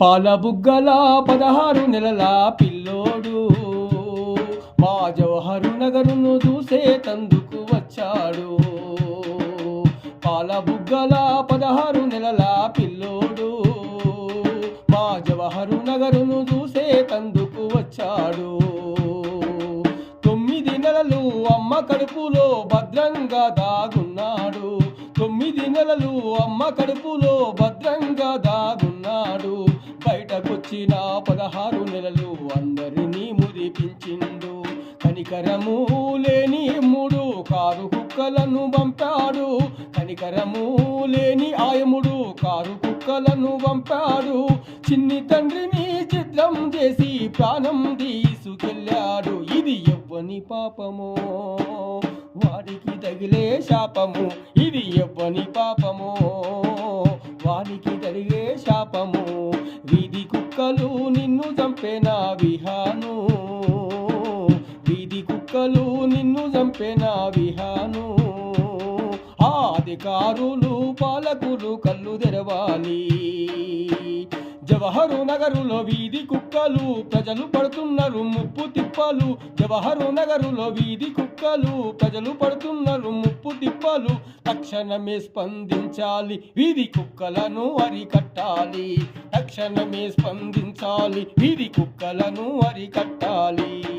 పాల బుగ్గల పదహారు నెలల పిల్లోడు. మా జవహరు నగరును చూసే తందుకు వచ్చాడు. పాల బుగ్గల పదహారు నెలల పిల్లోడు. మా జవహరు నగరును చూసే తందుకు వచ్చాడు. తొమ్మిది నెలలు అమ్మ కడుపులో భద్రంగా దాగున్నాడు. తొమ్మిది నెలలు అమ్మ కడుపులో భద్రంగా దాగున్నాడు. బయటకొచ్చిన పదహారు నెలలు అందరినీ మురిపించిండు. కనికరము లేని మూడు కారు కుక్కలను పంపాడు. కనికరము లేని ఆయముడు కారు కుక్కలను పంపాడు. చిన్ని తండ్రిని చిత్రం చేసి ప్రాణం తీసుకెళ్ళాడు. ఇది ఎవ్వని పాపమో? వాడికి తగిలే శాపము. ఇది ఎవ్వని పాపమో? వాడికి తగిలే శాపము. వీధి కుక్కలు నిన్ను చంపేన విహాను? వీధి కుక్కలు నిన్ను చంపేన విహాను? ఆ అధికారులు పాలకులు కళ్ళు తెరవాలి. జవహరు నగరులో వీధి కుక్కలు ప్రజలు పడుతున్నారు ముప్పు తిప్పలు. జవహరు నగరులో వీధి కుక్కలు ప్రజలు పడుతున్నారు ముప్పు తిప్పలు. తక్షణమే స్పందించాలి వీధి కుక్కలను అరికట్టాలి. తక్షణమే స్పందించాలి. ఇది కుక్కలను అరికట్టాలి.